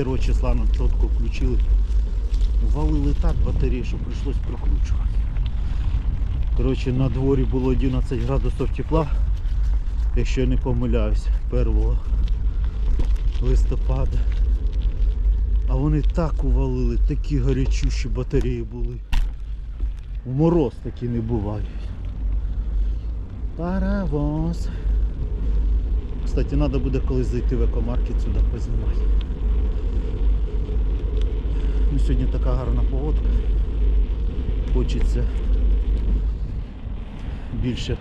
1 числа нам чітко включили. Валили так батареї, що прийшлось прокручувати. Коротше, на дворі було 11 градусів тепла, якщо я не помиляюсь, 1 листопада. А вони так увалили, такі гарячущі батареї були. В мороз такі не бувають. Паровоз. Кстати, треба буде колись зайти в екомаркет сюди познімати. Ну, сьогодні така гарна погодка. Хочеться більше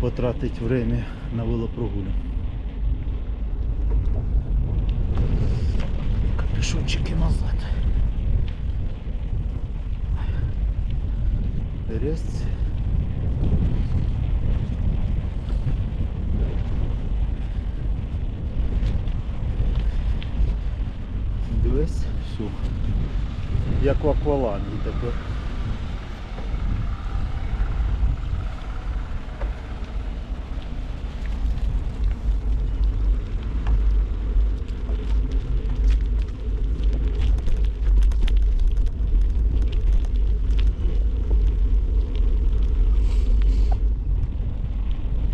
потратити время на велопрогулянку. Капюшончики назад. Резь. Все. Як в аквалангі тепер.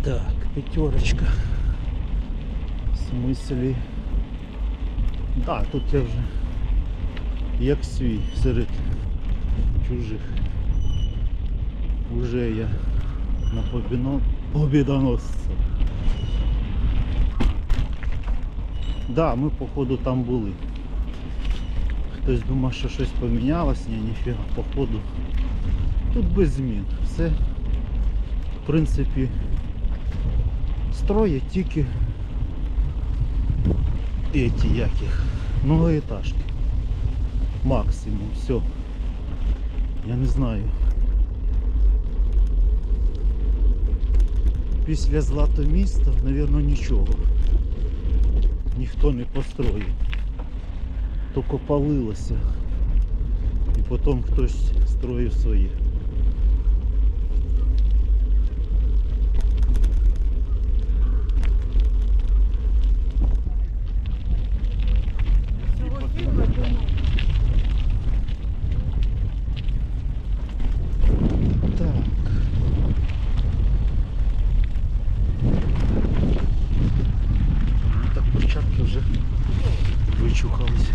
Так, пятерочка. В смислі. Да, тут я вже як свій серед чужих. Уже я на побіно... побідоносця. Да, ми походу там були. Хтось думав, що щось помінялось, ні, ніфіга, походу. Тут без змін. Все, в принципі, строять тільки эти яких многоэтажки. Максимум, все. Я не знаю. Після Златоміста, мабуть, нічого. Ніхто не построїв. Тільки палилося. І потім хтось строїв своє. Цього фільму думаю. Так. Ну, Так перчатки вже вичухались.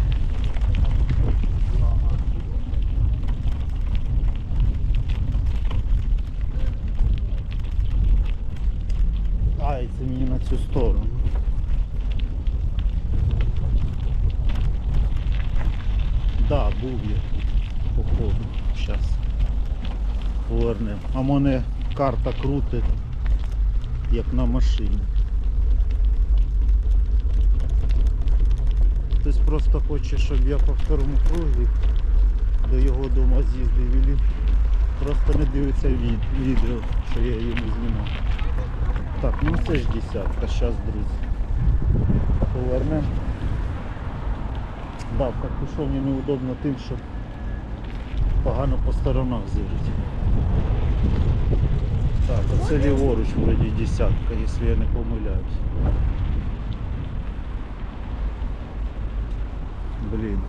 Ай, це мені на цю сторону. Да, був я тут, походу. Зараз повернемо. А мене карта крутить, як на машині. Хтось просто хоче, щоб я по второму кругу до його дому з'їздив і просто не дивиться від- відео, що я йому знімав. Так, ну це ж десятка, зараз, друзі. Повернемо. Да, в капюшоні неудобно тим, що погано по сторонах зирить. Так, оце ліворуч вроді десятка, якщо я не помиляюсь. Блін.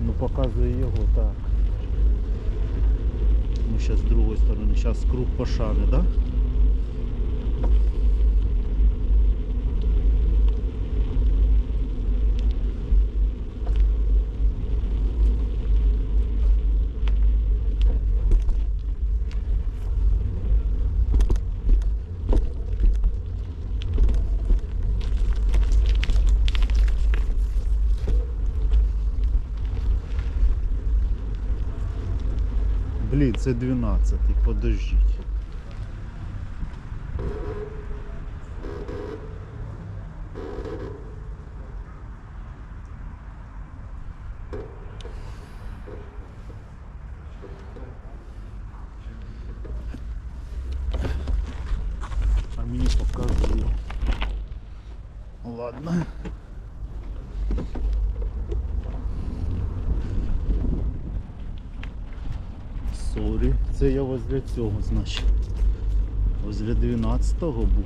Ну показує його так. Зараз з другої сторони, зараз круг пошани, да? це 12, подождіть. А мені показує. Ладно. Це я возле цього, значить. Возле 12-го був.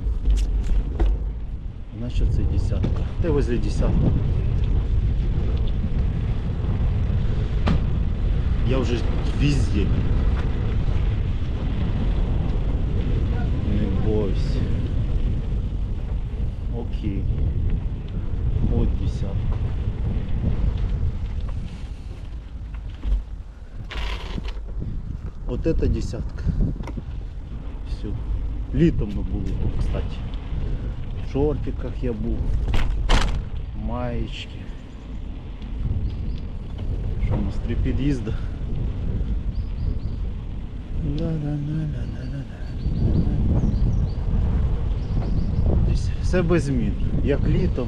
Значить це десятка. Ти возле десятка. Я вже везде. Не бойся. Окей. Вот десятка. Вот это десятка. Все. Літом ми були, кстати. В шортиках я був. Маєчки. Що у нас три під'їзди? Десь Все без змін. Як літом,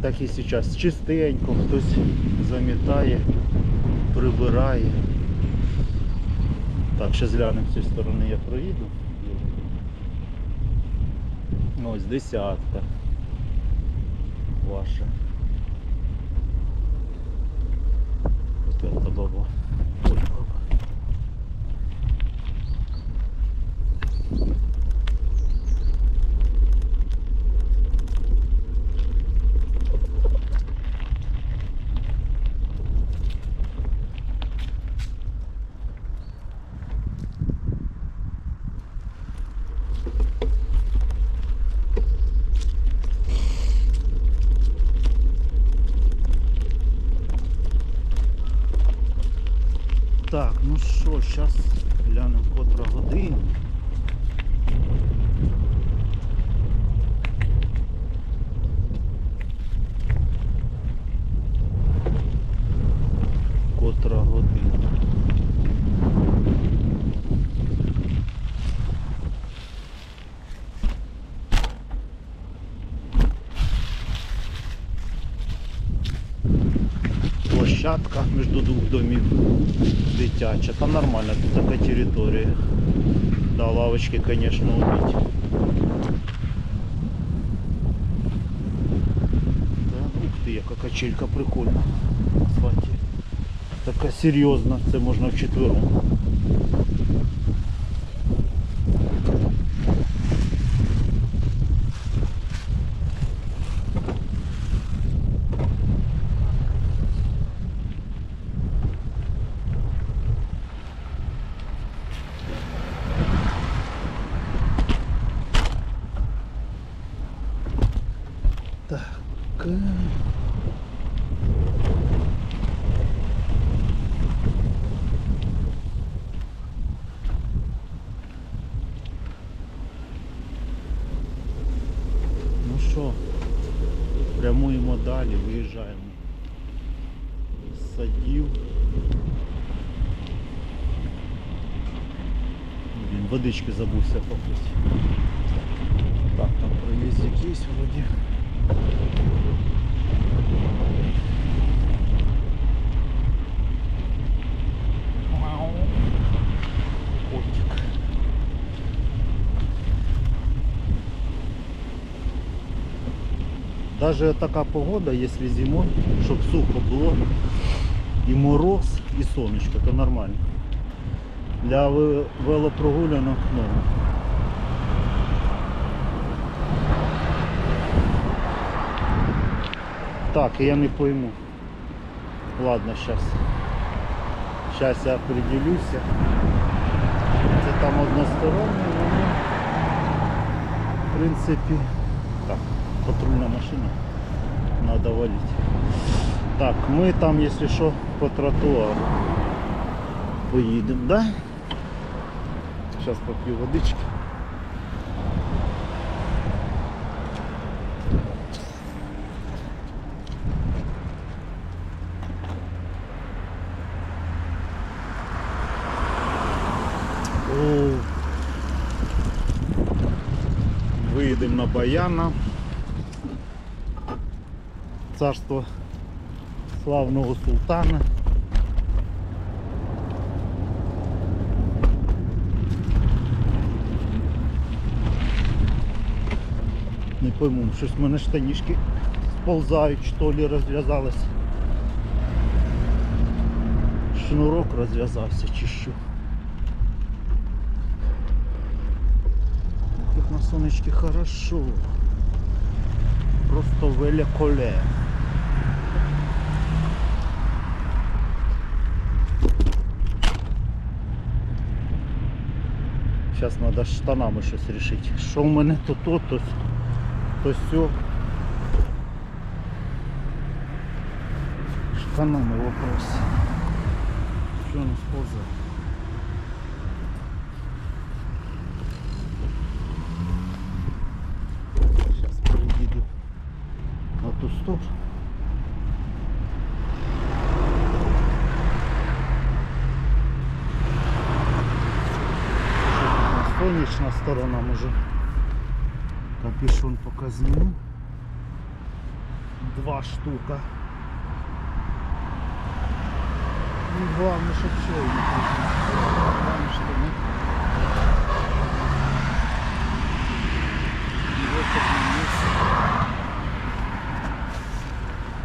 так і зараз. Чистенько, хтось замітає, прибирає. Так, ще зглянемо з цієї сторони я проїду. Ось десятка ваша. Это баба. Ой, баба. Так, ну що, зараз глянемо котра година. Котра година. Площадка між двох домів дитяча. Там нормальна тут така територія. Да, лавочки, конечно, убить. Да, ух ти, яка качелька прикольна. Така серйозна, це можна вчетвером. Так. е. Ну що, прямуємо далі, виїжджаємо. з Садів. Блін, водички забувся попити. Так, там проїзд якийсь вроді. Даже така погода, если зимой, щоб сухо було, і мороз, і сонечко, то нормально. Для велопрогулянок норм. Так, я не пойму. Ладно, сейчас. Сейчас я определюся. Це там одностороннє, воно. В принципі. Так, патрульна машина. Надо валить. Так, ми там, якщо що, по тротуару поїдемо, да? Зараз поп'ю водички. О. Виїдемо на Баяна. Царство славного султана. Не пойму, щось в мене штанішки сползають, що ли розв'язались. Шнурок розв'язався чи що. Тут на сонечки хорошо. просто великоле. Зараз треба штанами щось рішити. Що в мене то то, то, то сьо. Штанами вопрос. Що у нас поза? Сейчас переїду на ту сторону. Сонячна сторона може. Капюшон поки зніму. Два штука. Ну, главное, щоб все не Главное, що не. І ось такий є.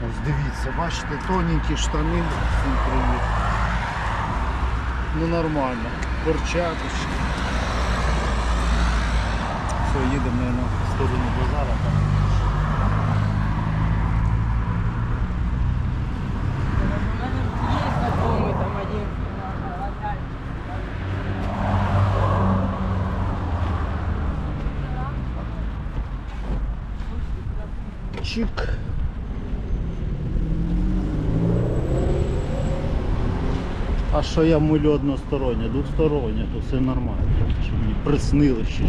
Ось дивіться, бачите, тоненькі штани, всім привіт. Ну нормально, перчаточки. Їдемо наверное, в сторону базара. Чик. А що я милю одностороннє, двостороннє, то все нормально. Що мені приснили ще.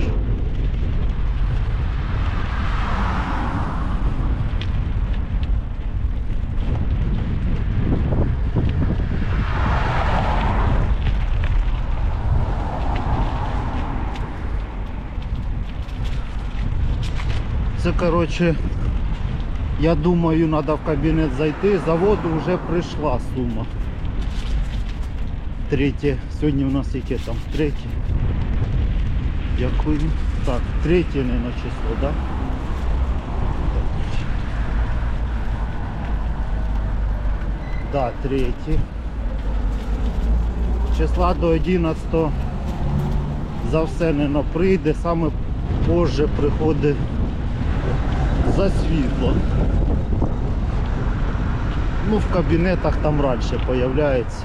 Це коротше, я думаю, треба в кабінет зайти. Заводу вже прийшла сума. Третє. Сьогодні у нас яке там? Третє. Дякую. Так, третє, мабуть, число, так? Да? Да, третє. Числа до 11 за все не прийде, саме позже приходить за світло. Ну, в кабінетах там раніше появляється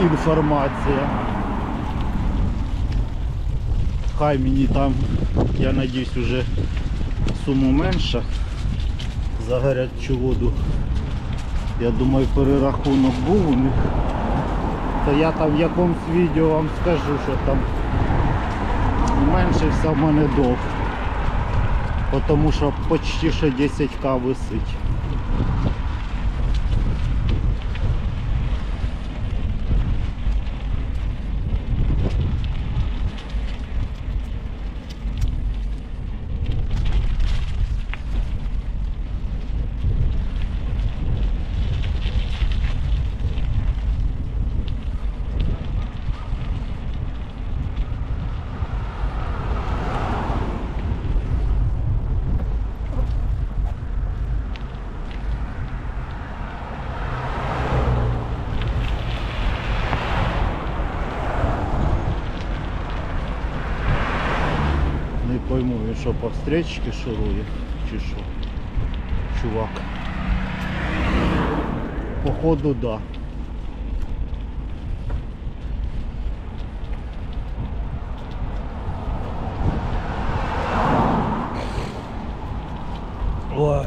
інформація. Хай мені там, я надіюсь, уже суму менша за гарячу воду. Я думаю, перерахунок був у них. То я там в якомусь відео вам скажу, що там меншився в мене довг. Потому що почти що 10к висить. Не пойму, він що по встречці шурує, чи що. Чувак. Походу, да. Ой.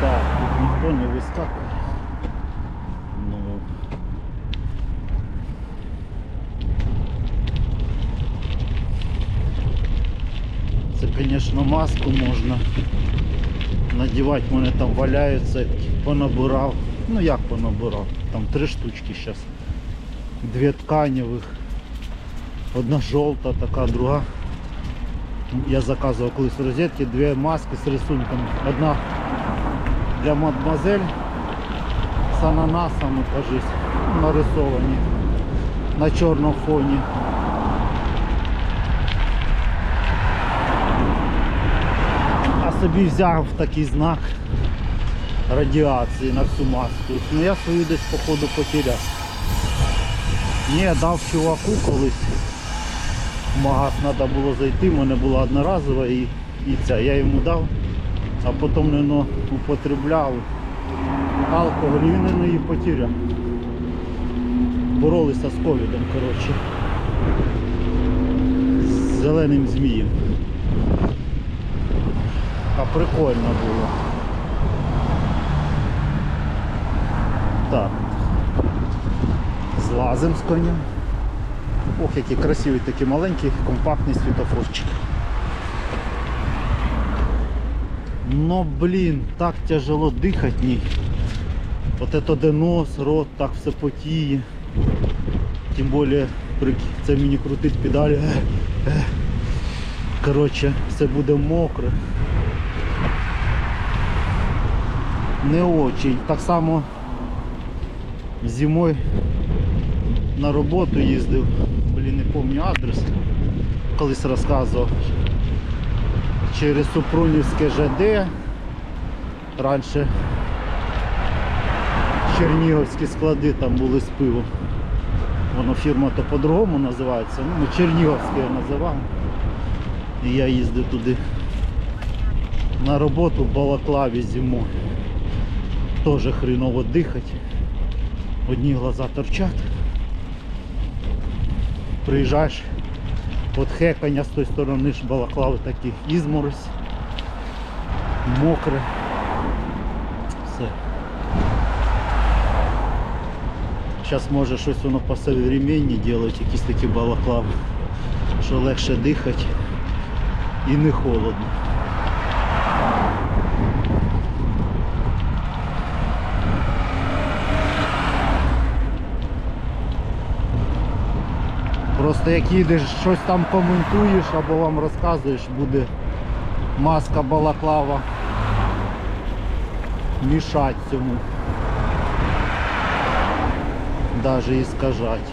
Так, тут ніхто не вискакує. Ну. Це, маску можна надівати, в мене там валяються, понабирав. Ну як понабирав? Там три штучки зараз. Дві тканевих. Одна жовта, така, друга. Я заказував колись розетки, дві маски з рисунками. Одна для мадмазель з ананасами, кажись, нарисовані на чорному фоні. Собі взяв такий знак радіації на всю маску. Ну я свою десь походу потеряв. Ні, дав чуваку колись. В магаз треба було зайти, в мене була одноразова і, і ця. Я йому дав, а потім не ну, употребляв алкоголь, і він її потеряв. Боролися з ковідом, коротше. З зеленим змієм. Прикольно було. Так. Злазим з коня. Ох, який красивий, такий маленький, компактний світофорчик. Но, блін, так тяжело дихати ній. Вот это де нос, рот, так все потіє. Тим більше це мені крутить педалі. Е. Коротше, все буде мокре. Не очень. Так само зимою на роботу їздив. Блін, не пам'ятаю адрес. Колись розказував. Через Супрунівське ЖД. Раніше Чернігівські склади там були з пивом. Воно фірма то по-другому називається. Ну, ми Чернігівське називаємо. І я їздив туди на роботу в Балаклаві зимою. Тоже хреново дихати. Одні глаза торчать. Приїжджаєш, от хекання з тої сторони ж балаклави такі ізморозь, мокре. Все. Зараз може щось воно по современні делать, якісь такі балаклави, що легше дихати і не холодно. Просто як їдеш, щось там коментуєш або вам розказуєш, буде маска балаклава мішать цьому. Даже і скажать.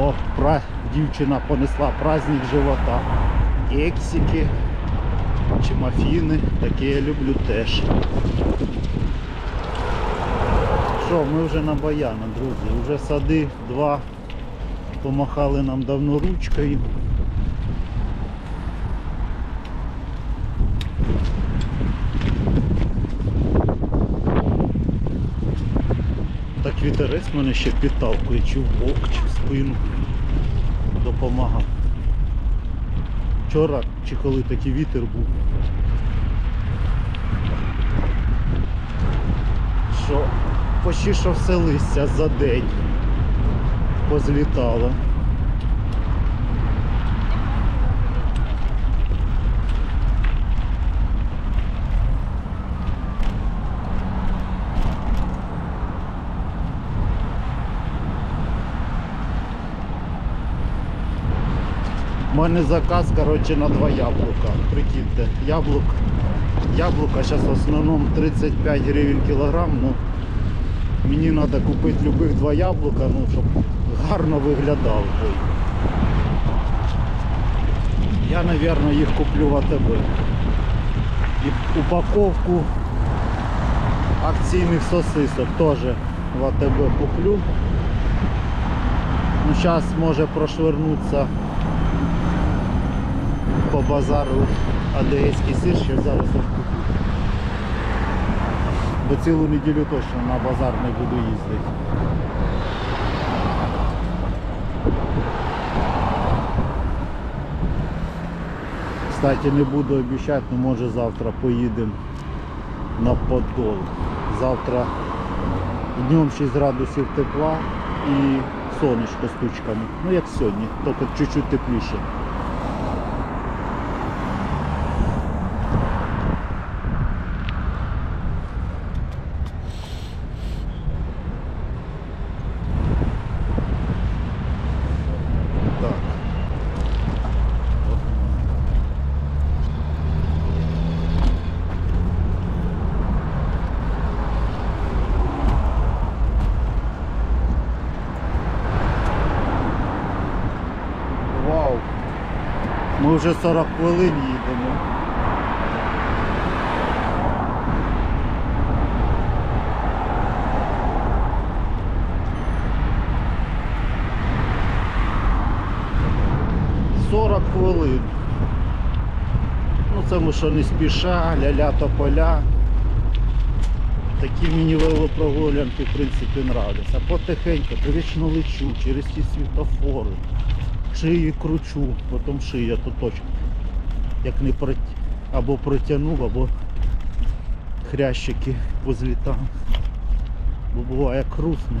О, пра... дівчина понесла праздник живота. Кексики чи мафіни, таке я люблю теж. Що, ми вже на Баяна, друзі. Вже сади два помахали нам давно ручкою. Так вітерець мене ще підталкує, чи в бок, чи в спину допомагав. Вчора чи коли такий вітер був. Що почти що все листя за день позлітало. У мене заказ коротше, на два яблука. Прикиньте, яблук. Яблука зараз в основному 35 гривень кілограм. Ну, мені треба купити любих два яблука, ну, щоб гарно виглядав. Я, мабуть, їх куплю в АТБ. І упаковку акційних сосисок теж в АТБ куплю. Ну, зараз може прошвернутися по базару адегейський сир, що зараз я куплю. Бо цілу неділю точно на базар не буду їздити. Кстати, не буду обіцяти, але може завтра поїдемо на Подол. Завтра днем 6 градусів тепла і сонечко з тучками. Ну як сьогодні, тільки чуть-чуть тепліше. Так. От. Вау! Ми вже 40 хвилин їдемо. Сорок хвилин. Ну це ми що не спіша, ля-ля тополя. Такі мені велопрогулянки в принципі нравляться. Потихеньку, то вічно лечу через ті світофори шиї кручу, потім шия то точно. Як не прот... або протягнув, або хрящики позлітав. Бо буває крусне.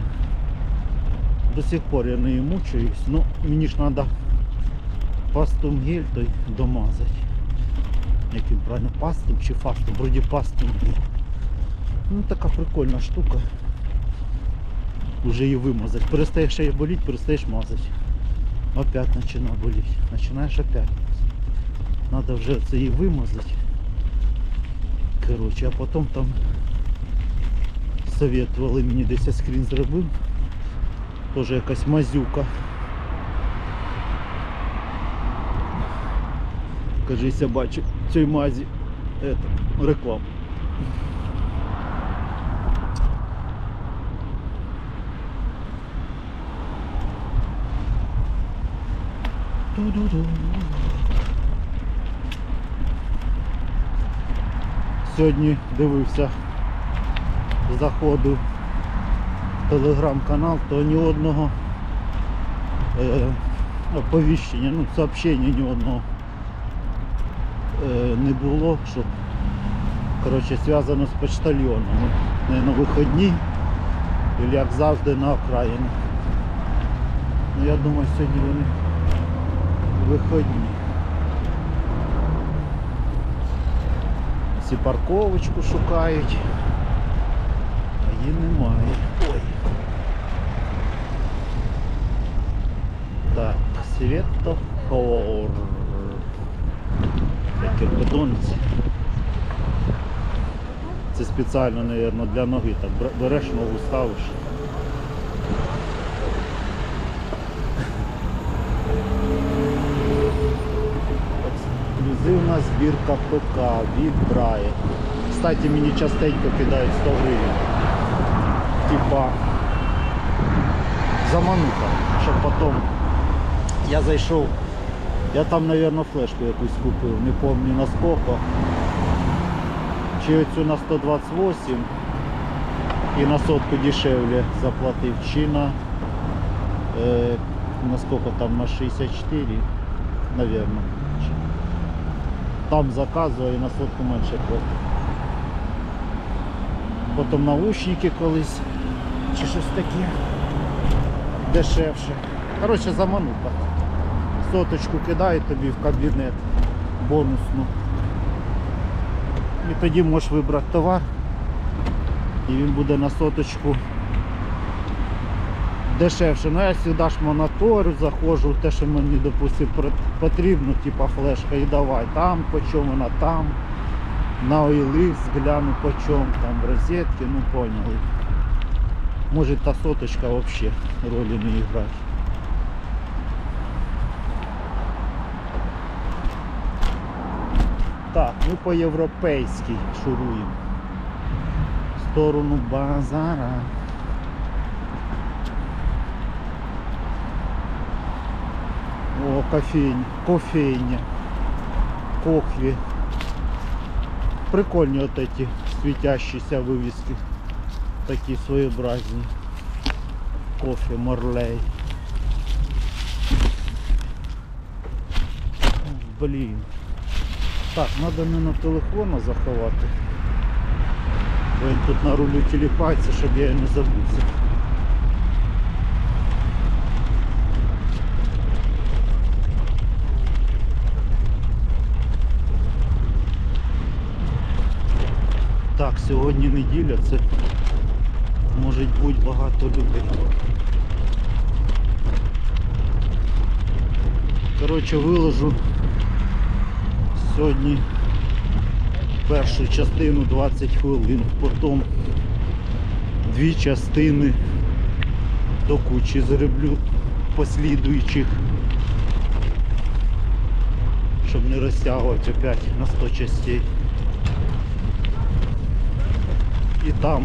До сих пор я не мучаюсь, ну мені ж треба пастум гель той домазати. Як він правильно, пастум чи фастум, вроді пастум гель. Ну така прикольна штука. Уже її вимазати. Перестаєш її боліти, перестаєш мазати. Опять начинает болеть. Начинаешь опять. Надо вже це її вимазати. Короче, а потім там советували мені десь я скрін зробив. Тоже якась мазюка. Кажись, я бачу в цій это, рекламу. Сьогодні дивився заходу телеграм-канал, то ні одного е, оповіщення, ну сообщення ні одного е, не було, щоб коротше, зв'язано з почтальйонами. Не на виходні, як завжди на окраїні. Ну, я думаю, сьогодні вони виходні. Всі парковочку шукають, а її немає. Ой. Так, Світофор. Подонці. Це спеціально, мабуть, для ноги. Так бер- береш ногу, ставиш. Ексклюзивна збірка ПК від Брає. Кстати, мені частенько кидають 100 гривень. Типа замануха, щоб потім я зайшов. Я там, мабуть, флешку якусь купив, не пам'ятаю на сколько. Чи оцю на 128 і на сотку дешевле заплатив, чи на, е, на сколько там, на 64, наверное. Там заказував і на сотку менше платив. Потім наушники колись, чи щось таке дешевше. Коротше, замануха. Соточку кидає тобі в кабінет бонусну. І тоді можеш вибрати товар і він буде на соточку дешевше. Ну я завжди ж моніторю, заходжу те, що мені допустим, потрібно, типа флешка, і давай там по чому вона там. На OLX гляну по чому, там розетки, ну поняли. Може та соточка взагалі ролі не грає. Так, ми по-європейськи шуруємо. В сторону базара. О, кофейня, кофейня, кохві. Прикольні от эти світящіся вивіски. Такі своєобразні. Кофе, морлей. Блін. Так, треба не на телефона заховати. Він тут на рулю тіліпається, щоб я не забувся. Так, сьогодні неділя, це може бути багато людей. Коротше, виложу сьогодні першу частину 20 хвилин, потім дві частини до кучі зроблю послідуючих, щоб не розтягувати опять на 100 частей. І там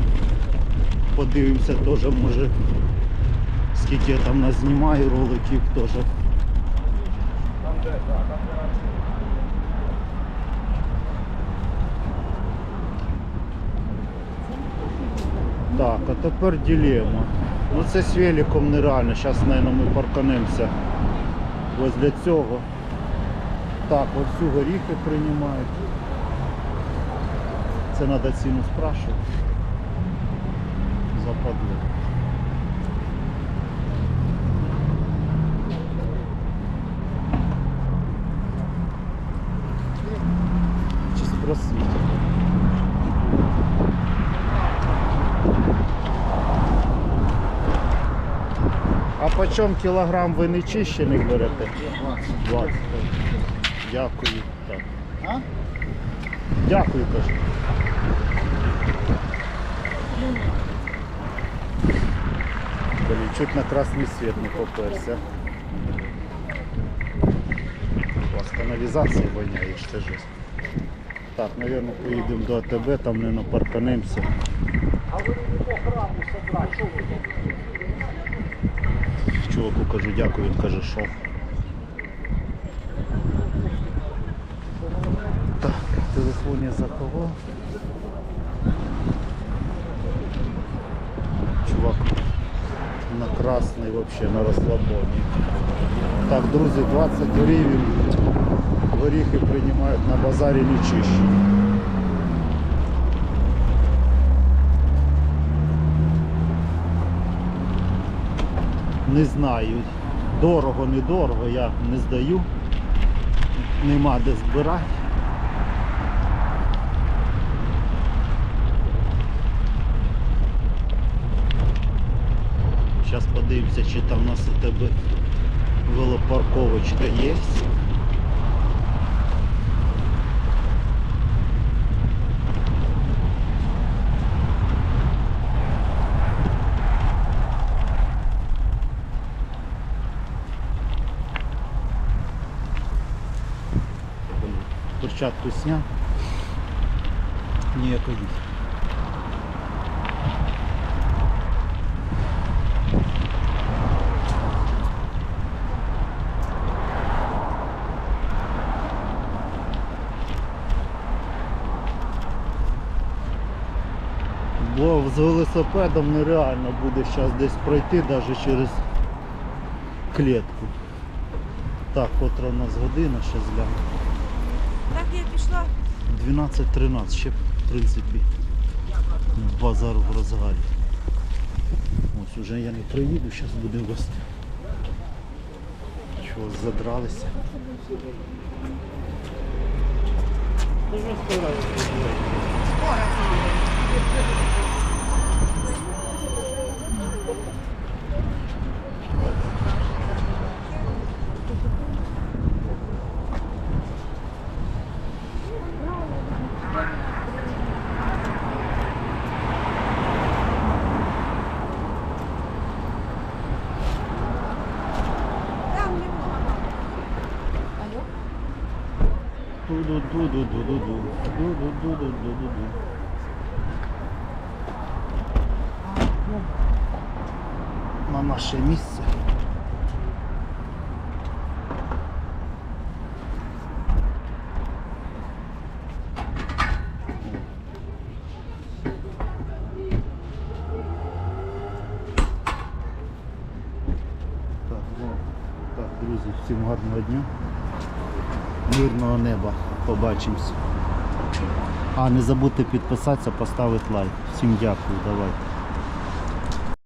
подивимося теж, може, скільки я там назнімаю роликів теж. Так, а тепер дилемма. Ну це з великом нереально. Зараз, мабуть, ми парканемося возле цього. Так, ось всю горіхи приймають. Це треба ціну спрашувати. Западло. Чи спросить? А по чому кілограм ви не чищених берете? 20. Дякую. Так. А? Дякую, кажу. Чуть на красний світ не поперся. У вас каналізація воняє, ще жесть. Так, мабуть, поїдемо до АТБ, там не напарканемося. А ви не охрану собрати, що ви? Чуваку кажу дякую, він каже, що. Так, в телефоні заховав. Чувак на красний вообще на розслабоні. Так, друзі, 20 гривень. Горіхи приймають на базарі нечищі. Не знаю. Дорого, недорого, я не здаю. Нема де збирати. подивимося, чи там у нас у тебе велопарковочка є. Перчатку сняв. Ніякої. З велосипедом нереально буде зараз десь пройти навіть через клітку. Так, котра у нас година, ще згляну. Так я пішла. 12-13 ще в принципі базар в розгарі. Ось уже я не приїду, зараз буде гості. Чого задралися? Там немає. Алло? Ду-ду-ду-ду-ду-ду-ду. Ду-ду-ду-ду-ду-ду. На наше місце. Так, ну, так, друзі, всім гарного дня. Мирного неба. Побачимось. А, не забудьте підписатися, поставити лайк. Всім дякую, давайте.